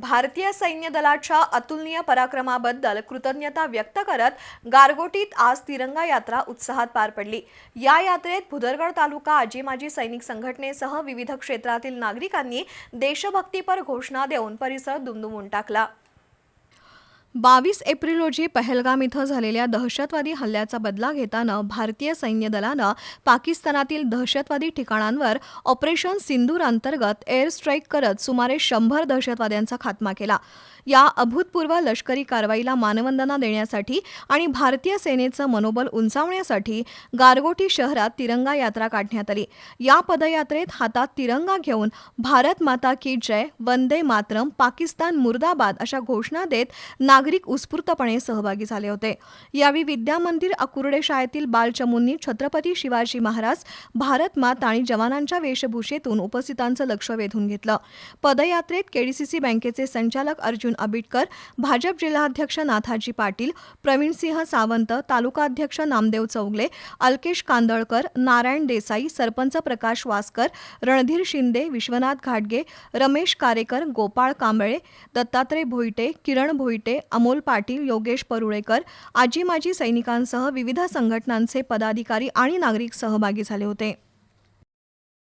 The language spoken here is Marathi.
भारतीय सैन्य दलाच्या अतुलनीय पराक्रमाबद्दल कृतज्ञता व्यक्त करत गारगोटीत आज तिरंगा यात्रा उत्साहात पार पडली. या यात्रेत भुदरगड तालुका आजी माजी सैनिक संघटनेसह विविध क्षेत्रातील नागरिकांनी देशभक्तीपर घोषणा देऊन परिसर दुमदुमून टाकला. बावीस एप्रिल रोजी पहलगाम इथं झालेल्या दहशतवादी हल्ल्याचा बदला घेताना भारतीय सैन्य दलानं पाकिस्तानातील दहशतवादी ठिकाणांवर ऑपरेशन सिंदूर अंतर्गत एअर स्ट्राईक करत सुमारे शंभर दहशतवाद्यांचा खात्मा केला. या अभूतपूर्व लष्करी कारवाईला मानवंदना देण्यासाठी आणि भारतीय सेनेचं मनोबल उंचावण्यासाठी गारगोटी शहरात तिरंगा यात्रा काढण्यात आली. या पदयात्रेत हातात तिरंगा घेऊन भारत माता की जय वंदे मातरम पाकिस्तान मुर्दाबाद अशा घोषणा देत नागरिक उत्स्फूर्तपणे सहभागी झाले होते. यावेळी विद्या मंदिर अकुर्डे शाळेतील बालचमूंनी छत्रपती शिवाजी महाराज भारत माता आणि जवानांच्या वेशभूषेतून उपस्थितांचं लक्ष वेधून घेतलं. पदयात्रेत केडीसीसी बँकेचे संचालक अर्जुन आबिटकर भाजप जिल्हाध्यक्ष नाथाजी पाटील प्रवीणसिंह सावंत तालुकाध्यक्ष नामदेव चौगले अल्केश कांदळकर नारायण देसाई सरपंच प्रकाश वासकर रणधीर शिंदे विश्वनाथ घाटगे रमेश कारेकर गोपाळ कांबळे दत्तात्रय भोईटे किरण भोईटे अमोल पाटील योगेश परुळेकर आजी माजी सैनिकांसह विविध संघटनांचे पदाधिकारी आणि नागरिक सहभागी झाले होते.